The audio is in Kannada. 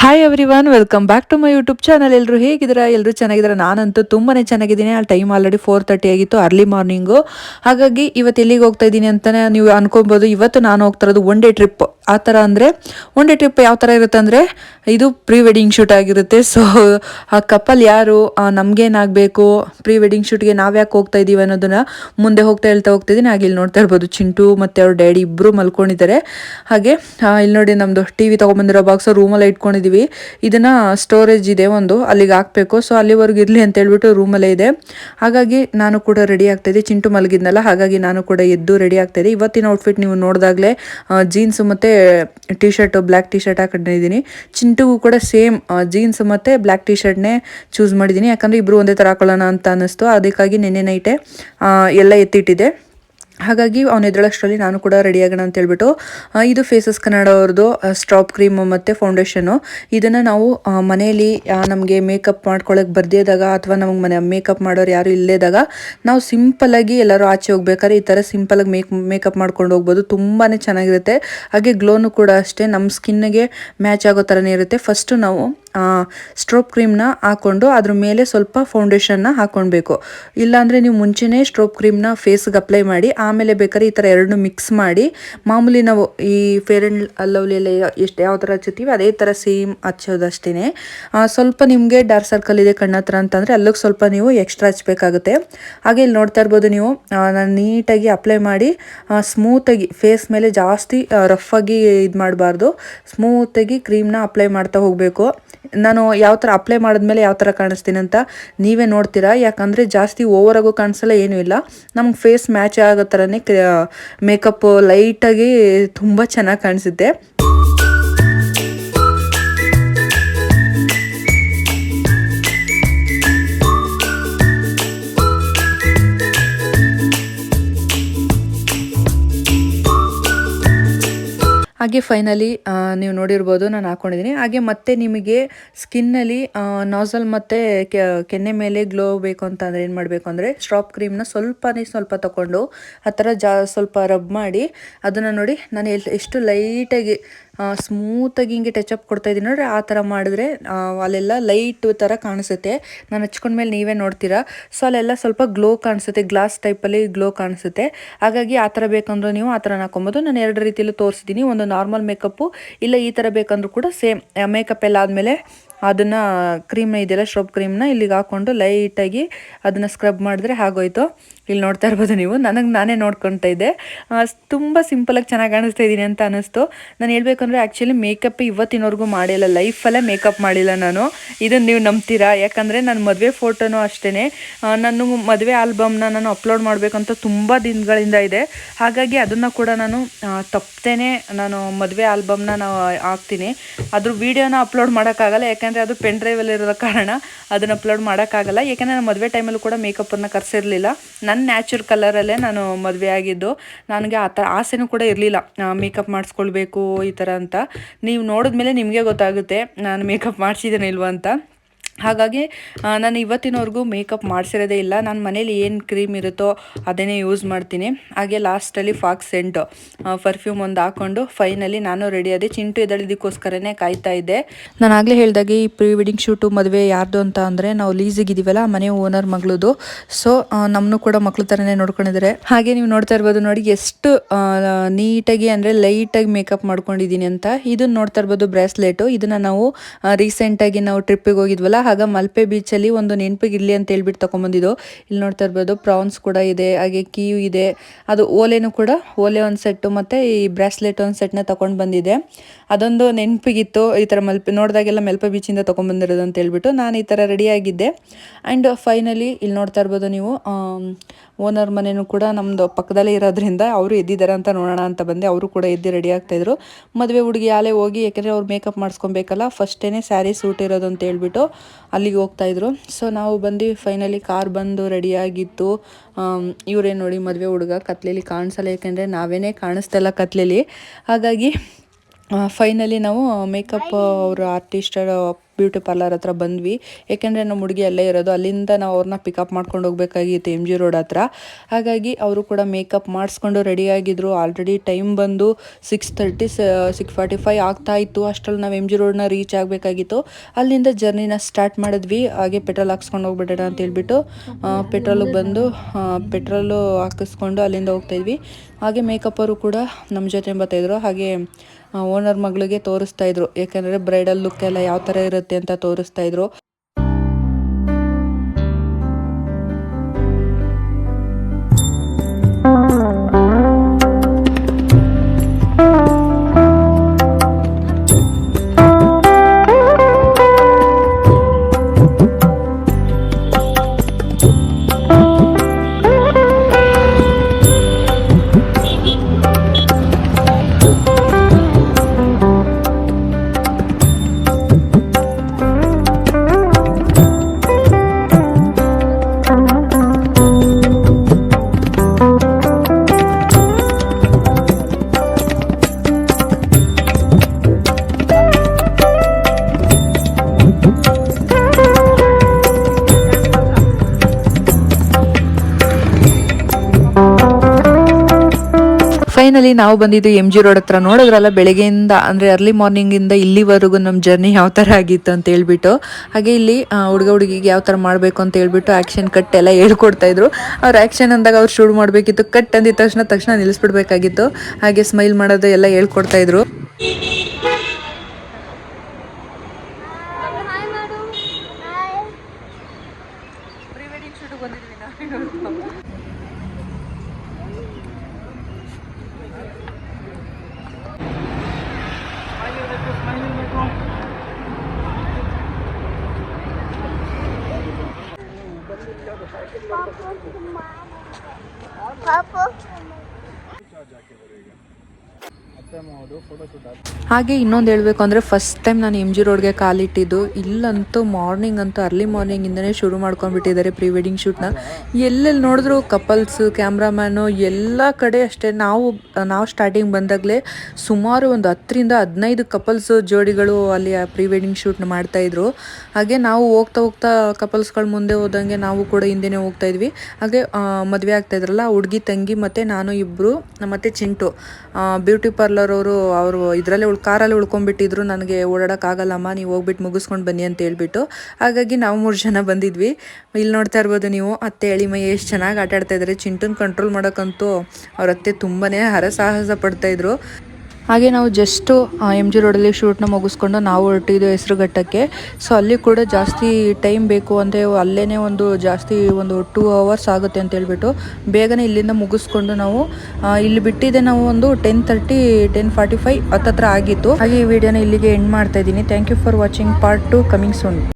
Hi everyone welcome back to my YouTube channel ಎಲ್ಲರೂ ಹೇಗಿದ್ದೀರಾ? ಎಲ್ಲರೂ ಚೆನ್ನಾಗಿದ್ದೀರಾ? ನಾನಂತೂ ತುಂಬಾನೇ ಚೆನ್ನಾಗಿದ್ದೀನಿ. ಆ ಟೈಮ್ ಆಲ್ರೆಡಿ ಫೋರ್ ತರ್ಟಿ ಆಗಿತ್ತು ಅರ್ಲಿ ಮಾರ್ನಿಂಗು ಹಾಗಾಗಿ ಇವತ್ತು ಎಲ್ಲಿಗೆ ಹೋಗ್ತಾ ಇದ್ದೀನಿ ಅಂತಲೇ ನೀವು ಅನ್ಕೊಬೋದು. ಇವತ್ತು ನಾನು ಹೋಗ್ತಾ ಇರೋದು ಒನ್ ಡೇ ಟ್ರಿಪ್ ಆ ಥರ ಅಂದರೆ ಒನ್ ಡೇ ಟ್ರಿಪ್ ಯಾವ ಥರ ಇರುತ್ತೆ ಅಂದರೆ, ಇದು ಪ್ರೀ ವೆಡ್ಡಿಂಗ್ ಶೂಟ್ ಆಗಿರುತ್ತೆ. ಸೊ ಆ ಕಪಲ್ ಯಾರು? ನಮಗೇನಾಗಬೇಕು? ಪ್ರೀ ವೆಡ್ಡಿಂಗ್ ಶೂಟ್ಗೆ ನಾವು ಯಾಕೆ ಹೋಗ್ತಾ ಇದ್ದೀವಿ ಅನ್ನೋದನ್ನ ಮುಂದೆ ಹೋಗ್ತಾ ಹೇಳ್ತಾ ಹೋಗ್ತಿದ್ದೀನಿ ಹಾಗೆ ಇಲ್ಲಿ ನೋಡ್ತಾ ಇರ್ಬೋದು, ಚಿಂಟು ಮತ್ತು ಅವ್ರ ಡ್ಯಾಡಿ ಇಬ್ಬರು ಮಲ್ಕೊಂಡಿದ್ದಾರೆ. ಹಾಗೆ ಇಲ್ಲಿ ನೋಡಿ ನಮ್ಮದು ಟಿ ವಿ ತೊಗೊಂಬಂದಿರೋ ಬಾಕ್ಸ್ ರೂಮಲ್ಲಿ ಇಟ್ಕೊಂಡಿದ್ದೀವಿ ಇದನ್ನ ಸ್ಟೋರೇಜ್ ಇದೆ ಒಂದು, ಅಲ್ಲಿಗೆ ಹಾಕಬೇಕು. ಸೊ ಅಲ್ಲಿವರೆಗೂ ಇರಲಿ ಅಂತ ಹೇಳ್ಬಿಟ್ಟು ರೂಮಲ್ಲೇ ಇದೆ. ಹಾಗಾಗಿ ನಾನು ಕೂಡ ರೆಡಿ ಆಗ್ತಾಯಿದ್ದೆ ಚಿಂಟು ಮಲಗಿದ್ನಲ್ಲ, ಹಾಗಾಗಿ ನಾನು ಕೂಡ ಎದ್ದು ರೆಡಿ ಆಗ್ತಾಯಿದ್ದೆ ಇವತ್ತಿನ ಔಟ್ಫಿಟ್ ನೀವು ನೋಡಿದಾಗಲೇ ಜೀನ್ಸ್ ಮತ್ತು T shirt black T shirt ಹಾಕೊಂಡಿದ್ದೀನಿ. ಚಿಂಟುಗೂ ಕೂಡ ಸೇಮ್ ಜೀನ್ಸ್ ಮತ್ತು ಬ್ಲ್ಯಾಕ್ ಟಿ ಶರ್ಟ್ನೇ ಚೂಸ್ ಮಾಡಿದ್ದೀನಿ. ಯಾಕಂದರೆ ಇಬ್ಬರು ಒಂದೇ ಥರ ಹಾಕೊಳ್ಳೋಣ ಅಂತ ಅನ್ನಿಸ್ತು. ಅದಕ್ಕಾಗಿ ನಿನ್ನೆ ನೈಟೇ ಎಲ್ಲ ಎತ್ತಿಟ್ಟಿದೆ ಹಾಗಾಗಿ ಅವ್ನು ಎದ್ದೇಳಷ್ಟರಲ್ಲಿ ನಾನು ಕೂಡ ರೆಡಿ ಆಗೋಣ ಅಂತ ಹೇಳ್ಬಿಟ್ಟು ಇದು ಫೇಸಸ್ ಕನ್ನಡ ಅವ್ರದ್ದು ಸ್ಟ್ರಾಪ್ ಕ್ರೀಮು ಮತ್ತು ಫೌಂಡೇಶನು ಇದನ್ನು ನಾವು ಮನೆಯಲ್ಲಿ ನಮಗೆ ಮೇಕಪ್ ಮಾಡ್ಕೊಳ್ಳೋಕೆ ಬರ್ದೇದಾಗ ಅಥವಾ ನಮಗೆ ಮನೆ ಮೇಕಪ್ ಮಾಡೋರು ಯಾರು ಇಲ್ಲದಾಗ ನಾವು ಸಿಂಪಲಾಗಿ ಎಲ್ಲರೂ ಆಚೆ ಹೋಗ್ಬೇಕಾದ್ರೆ ಈ ಥರ ಸಿಂಪಲಾಗಿ ಮೇಕ್ ಮೇಕಪ್ ಮಾಡ್ಕೊಂಡು ಹೋಗ್ಬೋದು. ತುಂಬಾ ಚೆನ್ನಾಗಿರುತ್ತೆ. ಹಾಗೆ ಗ್ಲೋನು ಕೂಡ ಅಷ್ಟೇ. ನಮ್ಮ ಸ್ಕಿನ್ಗೆ ಮ್ಯಾಚ್ ಆಗೋ ಥರನೇ ಇರುತ್ತೆ. ಫಸ್ಟು ನಾವು ಸ್ಟ್ರೋಪ್ ಕ್ರೀಮ್ನ ಹಾಕ್ಕೊಂಡು ಅದ್ರ ಮೇಲೆ ಸ್ವಲ್ಪ ಫೌಂಡೇಶನ್ನ ಹಾಕ್ಕೊಳ್ಬೇಕು ಇಲ್ಲಾಂದರೆ ನೀವು ಮುಂಚೆನೇ ಸ್ಟ್ರೋಪ್ ಕ್ರೀಮ್ನ ಫೇಸ್ಗೆ ಅಪ್ಲೈ ಮಾಡಿ ಆಮೇಲೆ ಬೇಕಾದ್ರೆ ಈ ಥರ ಎರಡನ್ನೂ ಮಿಕ್ಸ್ ಮಾಡಿ, ಮಾಮೂಲಿ ನಾವು ಈ ಫೇರ್ ಆ್ಯಂಡ್ ಲವ್ಲಿ ಎಲ್ಲ ಎಷ್ಟು ಯಾವ ಥರ ಹಚ್ಚುತ್ತೀವಿ, ಅದೇ ಥರ ಸೇಮ್ ಹಚ್ಚೋದಷ್ಟೇ ಸ್ವಲ್ಪ ನಿಮಗೆ ಡಾರ್ಕ್ ಸರ್ಕಲ್ ಇದೆ ಕಣ್ಣ ಹತ್ರ ಅಂತಂದರೆ ಅಲ್ಲಿಗೆ ಸ್ವಲ್ಪ ನೀವು ಎಕ್ಸ್ಟ್ರಾ ಹಚ್ಬೇಕಾಗುತ್ತೆ. ಹಾಗೆ ಇಲ್ಲಿ ನೋಡ್ತಾ ಇರ್ಬೋದು ನೀವು ನಾನು ನೀಟಾಗಿ ಅಪ್ಲೈ ಮಾಡಿ ಸ್ಮೂತಾಗಿ ಫೇಸ್ ಮೇಲೆ ಜಾಸ್ತಿ ರಫ್ ಆಗಿ ಇದು ಮಾಡಬಾರ್ದು. ಸ್ಮೂತಾಗಿ ಕ್ರೀಮ್ನ ಅಪ್ಲೈ ಮಾಡ್ತಾ ಹೋಗಬೇಕು. ನಾನು ಯಾವ ಥರ ಅಪ್ಲೈ ಮಾಡಿದ್ಮೇಲೆ ಯಾವ ಥರ ಕಾಣಿಸ್ತೀನಿ ಅಂತ ನೀವೇ ನೋಡ್ತೀರಾ? ಯಾಕಂದರೆ ಜಾಸ್ತಿ ಓವರಾಗೂ ಕಾಣಿಸಲ್ಲ, ಏನೂ ಇಲ್ಲ. ನಮ್ಗೆ ಫೇಸ್ ಮ್ಯಾಚ್ ಆಗೋ ಥರನೇ ಮೇಕಪ್ ಲೈಟಾಗಿ ತುಂಬ ಚೆನ್ನಾಗಿ ಕಾಣಿಸುತ್ತೆ. ಹಾಗೆ ಫೈನಲಿ ನೀವು ನೋಡಿರ್ಬೋದು, ನಾನು ಹಾಕೊಂಡಿದ್ದೀನಿ ಹಾಗೆ ಮತ್ತೆ ನಿಮಗೆ ಸ್ಕಿನ್ನಲ್ಲಿ ನಾಸಲ್ ಮತ್ತು ಕೆನ್ನೆ ಮೇಲೆ ಗ್ಲೋ ಬೇಕು ಅಂತ ಅಂದರೆ ಏನು ಮಾಡಬೇಕು ಅಂದರೆ ಸ್ಟ್ರಾಪ್ ಕ್ರೀಮ್ನ ಸ್ವಲ್ಪನೇ ಸ್ವಲ್ಪ ತಗೊಂಡು ಆ ಥರ ಜಾ, ಸ್ವಲ್ಪ ರಬ್ ಮಾಡಿ, ಅದನ್ನು ನೋಡಿ, ನಾನು ಎಷ್ಟು ಲೈಟಾಗಿ ಸ್ಮೂತಾಗಿ ಹಿಂಗೆ ಟಚಪ್ ಕೊಡ್ತಾ ಇದ್ದೀನಿ. ನೋಡ್ರಿ, ಆ ಥರ ಮಾಡಿದ್ರೆ ಅಲ್ಲೆಲ್ಲ ಲೈಟ್ ಥರ ಕಾಣಿಸುತ್ತೆ. ನಾನು ಹಚ್ಕೊಂಡ್ಮೇಲೆ ನೀವೇ ನೋಡ್ತೀರಾ? ಸೊ ಅಲ್ಲೆಲ್ಲ ಸ್ವಲ್ಪ ಗ್ಲೋ ಕಾಣಿಸುತ್ತೆ ಗ್ಲಾಸ್ ಟೈಪಲ್ಲಿ ಗ್ಲೋ ಕಾಣಿಸುತ್ತೆ. ಹಾಗಾಗಿ ಆ ಥರ ಬೇಕಂದ್ರೆ ನೀವು ಆ ಥರ ಹಾಕೊಬೋದು. ನಾನು ಎರಡು ರೀತಿಯಲ್ಲೂ ತೋರಿಸಿದ್ದೀನಿ. ಒಂದು ನಾರ್ಮಲ್ ಮೇಕಪ್ಪು ಇಲ್ಲ ಈ ಥರ ಬೇಕಂದ್ರೂ ಕೂಡ ಸೇಮ್ ಮೇಕಪ್ ಎಲ್ಲ ಆದಮೇಲೆ ಅದನ್ನು ಕ್ರೀಮ್ನ ಇದೆಯಲ್ಲ ಶ್ರಬ್ ಕ್ರೀಮ್ನ ಇಲ್ಲಿಗೆ ಹಾಕ್ಕೊಂಡು ಲೈಟಾಗಿ ಅದನ್ನು ಸ್ಕ್ರಬ್ ಮಾಡಿದ್ರೆ ಆಗೋಯ್ತು ಇಲ್ಲಿ ನೋಡ್ತಾ ಇರ್ಬೋದು ನೀವು. ನನಗೆ ನಾನೇ ನೋಡ್ಕೊತಾ ಇದ್ದೆ. ತುಂಬ ಸಿಂಪಲಾಗಿ ಚೆನ್ನಾಗಿ ಕಾಣಿಸ್ತಾ ಇದ್ದೀನಿ ಅಂತ ಅನ್ನಿಸ್ತು. ನಾನು ಹೇಳ್ಬೇಕಂದ್ರೆ ಆ್ಯಕ್ಚುಲಿ ಮೇಕಪ್ ಇವತ್ತಿನವರೆಗೂ ಮಾಡಿಲ್ಲ. ಲೈಫಲ್ಲೇ ಮೇಕಪ್ ಮಾಡಿಲ್ಲ ನಾನು. ಇದನ್ನು ನೀವು ನಂಬ್ತೀರಾ? ಯಾಕಂದರೆ ನನ್ನ ಮದುವೆ ಫೋಟೋನೂ ಅಷ್ಟೇ ನಾನು ಮದುವೆ ಆಲ್ಬಮ್ನ ನಾನು ಅಪ್ಲೋಡ್ ಮಾಡಬೇಕಂತ ತುಂಬ ದಿನಗಳಿಂದ ಇದೆ. ಹಾಗಾಗಿ ಅದನ್ನು ಕೂಡ ನಾನು ತಪ್ಪದೇನೆ ನಾನು ಮದುವೆ ಆಲ್ಬಮ್ನ ನಾನು ಹಾಕ್ತೀನಿ. ಅದ್ರ ವೀಡಿಯೋನ ಅಪ್ಲೋಡ್ ಮಾಡೋಕ್ಕಾಗಲ್ಲ. ಯಾಕಂದರೆ ಅದು ಪೆನ್ ಡ್ರೈವಲ್ಲಿರೋ ಕಾರಣ ಅದನ್ನು ಅಪ್ಲೋಡ್ ಮಾಡೋಕ್ಕಾಗಲ್ಲ. ಯಾಕೆಂದರೆ ನಾನು ಮದುವೆ ಟೈಮಲ್ಲೂ ಕೂಡ ಮೇಕಪ್ಪನ್ನು ಕರೆಸಿರಲಿಲ್ಲ. ನನ್ನ ನ್ಯಾಚುರ್ ಕಲರಲ್ಲೇ ನಾನು ಮದುವೆ ಆಗಿದ್ದು, ನನಗೆ ಆ ಥರ ಆಸೆನೂ ಕೂಡ ಇರಲಿಲ್ಲ. ಮೇಕಪ್ ಮಾಡಿಸ್ಕೊಳ್ಬೇಕು ಈ ಥರ ಅಂತ. ನೀವು ನೋಡಿದ್ಮೇಲೆ ನಿಮಗೆ ಗೊತ್ತಾಗುತ್ತೆ, ನಾನು ಮೇಕಪ್ ಮಾಡಿಸಿದ್ದೇನೆ ಇಲ್ವಾ ಅಂತ. ಹಾಗಾಗಿ ನಾನು ಇವತ್ತಿನವರೆಗೂ ಮೇಕಪ್ ಮಾಡಿಸಿರೋದೇ ಇಲ್ಲ. ನಾನು ಮನೇಲಿ ಏನು ಕ್ರೀಮ್ ಇರುತ್ತೋ ಅದನ್ನೇ ಯೂಸ್ ಮಾಡ್ತೀನಿ. ಹಾಗೆ ಲಾಸ್ಟಲ್ಲಿ ಫಾಕ್ ಸೆಂಟು ಪರ್ಫ್ಯೂಮ್ ಒಂದು ಹಾಕ್ಕೊಂಡು ಫೈನಲಿ ನಾನು ರೆಡಿ ಅದೇ ಚಿಂಟು ಎದಳಿದಕ್ಕೋಸ್ಕರನೇ ಕಾಯ್ತಾ ಇದ್ದೆ. ನಾನು ಆಗಲೇ ಹೇಳಿದಾಗೆ ಈ ಪ್ರೀ ವೆಡ್ಡಿಂಗ್ ಶೂಟು ಮದುವೆ ಯಾರ್ದು ಅಂತ ಅಂದರೆ ನಾವು ಲೀಸಿಗೆ ಇದೀವಲ್ಲ ಮನೆ ಓನರ್ ಮಗಳದು. ಸೊ ನಮ್ಮನ್ನು ಕೂಡ ಮಕ್ಳು ಥರನೇ ನೋಡ್ಕೊಂಡಿದ್ದಾರೆ ಹಾಗೆ ನೀವು ನೋಡ್ತಾ ಇರ್ಬೋದು ನೋಡಿ ಎಷ್ಟು ನೀಟಾಗಿ ಅಂದರೆ ಲೈಟಾಗಿ ಮೇಕಪ್ ಮಾಡ್ಕೊಂಡಿದ್ದೀನಿ ಅಂತ. ಇದನ್ನು ನೋಡ್ತಾ ಇರ್ಬೋದು ಬ್ರೇಸ್ಲೆಟು. ಇದನ್ನು ನಾವು ರೀಸೆಂಟಾಗಿ ನಾವು ಟ್ರಿಪ್ಪಿಗೆ ಹೋಗಿದ್ವಲ್ಲ ಆಗ ಮಲ್ಪೆ ಬೀಚಲ್ಲಿ ಒಂದು ನೆನಪಿಗೆ ಇರಲಿ ಅಂತ ಹೇಳ್ಬಿಟ್ಟು ತೊಗೊಂಬಂದಿದ್ದು ಇಲ್ಲಿ ನೋಡ್ತಾ ಇರ್ಬೋದು ಪ್ರಾನ್ಸ್ ಕೂಡ ಇದೆ, ಹಾಗೆ ಕೀವು ಇದೆ. ಅದು ಓಲೆನೂ ಕೂಡ, ಓಲೆ ಒಂದು ಸೆಟ್ಟು ಮತ್ತು ಈ ಬ್ರಾಸ್ಲೆಟ್ ಒಂದು ಸೆಟ್ನ ತೊಗೊಂಡು ಬಂದಿದೆ. ಅದೊಂದು ನೆನಪಿಗಿತ್ತು ಈ ಥರ ಮಲ್ಪೆ, ನೋಡಿದಾಗೆಲ್ಲ ಮಲ್ಪೆ ಬೀಚಿಂದ ತೊಗೊಂಬಂದಿರೋದು ಅಂತ ಹೇಳ್ಬಿಟ್ಟು ನಾನು ಈ ಥರ ರೆಡಿಯಾಗಿದ್ದೆ ಆ್ಯಂಡ್ ಫೈನಲಿ ಇಲ್ಲಿ ನೋಡ್ತಾ ಇರ್ಬೋದು ನೀವು ಓನರ್ ಮನೆಯೂ ಕೂಡ ನಮ್ಮದು ಪಕ್ಕದಲ್ಲೇ ಇರೋದ್ರಿಂದ ಅವರು ಎದ್ದಿದ್ದಾರೆ ಅಂತ ನೋಡೋಣ ಅಂತ ಬಂದೆ. ಅವರು ಕೂಡ ಎದ್ದು ರೆಡಿ ಆಗ್ತಾಯಿದ್ರು ಮದುವೆ ಹುಡುಗಿ ಆಲೆ ಹೋಗಿ, ಯಾಕೆಂದರೆ ಅವ್ರು ಮೇಕಪ್ ಮಾಡಿಸ್ಕೊಬೇಕಲ್ಲ ಫಸ್ಟೇ ಸ್ಯಾರಿ ಸೂಟ್ ಇರೋದು ಅಂತ ಹೇಳ್ಬಿಟ್ಟು ಅಲ್ಲಿಗೆ ಹೋಗ್ತಾಯಿದ್ರು ಸೊ ನಾವು ಬಂದು ಫೈನಲಿ ಕಾರ್ ಬಂದು ರೆಡಿಯಾಗಿತ್ತು ಇವರೇ ನೋಡಿ ಮದುವೆ ಹುಡುಗ ಕತ್ಲೆಯಲ್ಲಿ ಕಾಣಿಸಲ್ಲ, ಯಾಕೆಂದರೆ ನಾವೇನೇ ಕಾಣಿಸ್ತಲ್ಲ ಕತ್ಲೆಯಲ್ಲಿ ಹಾಗಾಗಿ ಫೈನಲಿ ನಾವು ಮೇಕಪ್ ಅವರು ಆರ್ಟಿಸ್ಟ್ ಬ್ಯೂಟಿ ಪಾರ್ಲರ್ ಹತ್ರ ಬಂದ್ವಿ. ಏಕೆಂದರೆ ನಮ್ಮ ಹುಡುಗಿ ಅಲ್ಲೇ ಇರೋದು. ಅಲ್ಲಿಂದ ನಾವು ಅವ್ರನ್ನ ಪಿಕಪ್ ಮಾಡ್ಕೊಂಡು ಹೋಗ್ಬೇಕಾಗಿತ್ತು ಎಂ ಜಿ ರೋಡ್ ಹತ್ರ. ಹಾಗಾಗಿ ಅವರು ಕೂಡ ಮೇಕಪ್ ಮಾಡಿಸ್ಕೊಂಡು ಆಗಿದ್ರು. ಆಲ್ರೆಡಿ ಟೈಮ್ ಬಂದು six thirty six forty five ಆಗ್ತಾ ಇತ್ತು. ಅಷ್ಟರಲ್ಲಿ ನಾವು ಎಂ ಜಿ ರೋಡ್ನ ರೀಚ್ ಆಗಬೇಕಾಗಿತ್ತು. ಅಲ್ಲಿಂದ ಜರ್ನಿನ ಸ್ಟಾರ್ಟ್ ಮಾಡಿದ್ವಿ. ಹಾಗೆ ಪೆಟ್ರೋಲ್ ಹಾಕ್ಸ್ಕೊಂಡು ಹೋಗ್ಬಿಡೋಣ ಅಂತ ಹೇಳ್ಬಿಟ್ಟು ಪೆಟ್ರೋಲಿಗೆ ಬಂದು ಪೆಟ್ರೋಲು ಹಾಕಿಸ್ಕೊಂಡು ಅಲ್ಲಿಂದ ಹೋಗ್ತಾ ಇದ್ವಿ. ಹಾಗೆ ಮೇಕಪ್ ಅವರು ಕೂಡ ನಮ್ಮ ಜೊತೆ ಬರ್ತಾಯಿದ್ರು ಹಾಗೆ ಓನರ್ ಮಗಳಿಗೆ ತೋರಿಸ್ತಾ ಇದ್ರು. ಯಾಕಂದರೆ ಬ್ರೈಡಲ್ ಲುಕ್ ಎಲ್ಲ ಯಾವ ಥರ ಇರುತ್ತೆ ಅಂತ ತೋರಿಸ್ತಾ ಫೈನಲಿ ನಾವು ಬಂದಿದ್ದು ಎಂ ಜಿ ರೋಡ್ ಹತ್ರ ನೋಡಿದ್ರಲ್ಲ ಬೆಳಗ್ಗೆಯಿಂದ ಅಂದರೆ ಅರ್ಲಿ ಮಾರ್ನಿಂಗಿಂದ ಇಲ್ಲಿವರೆಗೂ ನಮ್ಮ ಜರ್ನಿ ಯಾವ ಥರ ಆಗಿತ್ತು ಅಂತ ಹೇಳ್ಬಿಟ್ಟು ಹಾಗೆ ಇಲ್ಲಿ ಹುಡುಗ ಹುಡುಗಿಗೆ ಯಾವ ಥರ ಮಾಡಬೇಕು ಅಂತ ಹೇಳ್ಬಿಟ್ಟು ಆ್ಯಕ್ಷನ್ ಕಟ್ ಎಲ್ಲ ಹೇಳ್ಕೊಡ್ತಾ ಇದ್ರು. ಅವ್ರು ಆ್ಯಕ್ಷನ್ ಅಂದಾಗ ಅವ್ರು ಶೂಟ್ ಮಾಡಬೇಕಿತ್ತು ಕಟ್ ಅಂದಿದ ತಕ್ಷಣ ತಕ್ಷಣ ನಿಲ್ಲಿಸ್ಬಿಡ್ಬೇಕಾಗಿತ್ತು. ಹಾಗೆ ಸ್ಮೈಲ್ ಮಾಡೋದು ಎಲ್ಲ ಹೇಳ್ಕೊಡ್ತಾ ಇದ್ರು. ಹಾಯ್ ಮಾಡು ಹಾಯ್ ಪಾಪು ಹಾಗೆ ಇನ್ನೊಂದು ಹೇಳಬೇಕು ಅಂದರೆ ಫಸ್ಟ್ ಟೈಮ್ ನಾನು ಎಂ ಜಿ ರೋಡ್ಗೆ ಕಾಲಿಟ್ಟಿದ್ದು. ಇಲ್ಲಂತೂ ಮಾರ್ನಿಂಗ್ ಅಂತೂ ಅರ್ಲಿ ಮಾರ್ನಿಂಗಿಂದನೇ ಶುರು ಮಾಡ್ಕೊಂಡ್ಬಿಟ್ಟಿದ್ದಾರೆ ಪ್ರೀ ವೆಡ್ಡಿಂಗ್ ಶೂಟ್ನ ಎಲ್ಲೆಲ್ಲಿ ನೋಡಿದ್ರು ಕಪಲ್ಸ್ ಕ್ಯಾಮ್ರಾಮ್ಯಾನು ಎಲ್ಲ ಕಡೆ ಅಷ್ಟೇ. ನಾವು ನಾವು ಸ್ಟಾರ್ಟಿಂಗ್ ಬಂದಾಗಲೇ ಸುಮಾರು ಒಂದು ಹತ್ತರಿಂದ ಹದಿನೈದು ಕಪಲ್ಸ್ ಜೋಡಿಗಳು ಅಲ್ಲಿ ಪ್ರೀ ವೆಡ್ಡಿಂಗ್ ಶೂಟ್ನ ಮಾಡ್ತಾಯಿದ್ರು ಹಾಗೆ ನಾವು ಹೋಗ್ತಾ ಹೋಗ್ತಾ ಕಪಲ್ಸ್ಗಳು ಮುಂದೆ ಹೋದಂಗೆ ನಾವು ಕೂಡ ಹಿಂದೆನೇ ಹೋಗ್ತಾ ಇದ್ವಿ. ಹಾಗೆ ಮದುವೆ ಆಗ್ತಾ ಇದ್ರಲ್ಲ ಹುಡುಗಿ, ತಂಗಿ ಮತ್ತು ನಾನು ಇಬ್ಬರು ಮತ್ತು ಚಿಂಟು. ಬ್ಯೂಟಿ ಪಾರ್ಲರ್ ಅವರು ಅವರು ಇದರಲ್ಲೇ ಉಳ್, ಕಾರಲ್ಲಿ ಉಳ್ಕೊಂಡ್ಬಿಟ್ಟಿದ್ರು, ನನಗೆ ಓಡಾಡೋಕ್ಕಾಗಲ್ಲಮ್ಮ ನೀವು ಹೋಗ್ಬಿಟ್ಟು ಮುಗಿಸ್ಕೊಂಡು ಬನ್ನಿ ಅಂತ ಹೇಳ್ಬಿಟ್ಟು ಹಾಗಾಗಿ ನಾವು ಮೂರು ಜನ ಬಂದಿದ್ವಿ. ಇಲ್ಲಿ ನೋಡ್ತಾ ಇರ್ಬೋದು ನೀವು, ಅತ್ತೆ ಎಳಿಮೈ ಎಷ್ಟು ಚೆನ್ನಾಗಿ ಆಟ ಆಡ್ತಾ ಇದ್ದಾರೆ ಚಿಂಟುನ ಕಂಟ್ರೋಲ್ ಮಾಡೋಕ್ಕಂತೂ ಅವ್ರ ಅತ್ತೆ ತುಂಬಾ ಹರಸಾಹಸ ಪಡ್ತಾಯಿದ್ರು ಹಾಗೆ ನಾವು ಜಸ್ಟು ಎಂ ಜಿ ರೋಡಲ್ಲಿ ಶೂಟ್ನ ಮುಗಿಸ್ಕೊಂಡು ನಾವು ಹೊರಟಿದ್ದು ಹೆಸರುಘಟ್ಟಕ್ಕೆ. ಸೊ ಅಲ್ಲಿ ಕೂಡ ಜಾಸ್ತಿ ಟೈಮ್ ಬೇಕು ಅಂದರೆ ಅಲ್ಲೇ ಒಂದು ಜಾಸ್ತಿ ಒಂದು ಟೂ ಅವರ್ಸ್ ಆಗುತ್ತೆ ಅಂತ ಹೇಳ್ಬಿಟ್ಟು ಬೇಗನೆ ಇಲ್ಲಿಂದ ಮುಗಿಸ್ಕೊಂಡು ನಾವು ಇಲ್ಲಿ ಬಿಟ್ಟಿದ್ದೆ ನಾವು ಒಂದು ten thirty ten forty five ಹತ್ತತ್ರ ಆಗಿತ್ತು. ಹಾಗೆ ಈ ವಿಡಿಯೋನ ಇಲ್ಲಿಗೆ ಎಂಡ್ ಮಾಡ್ತಾ ಇದ್ದೀನಿ. Thank you for watching part two coming soon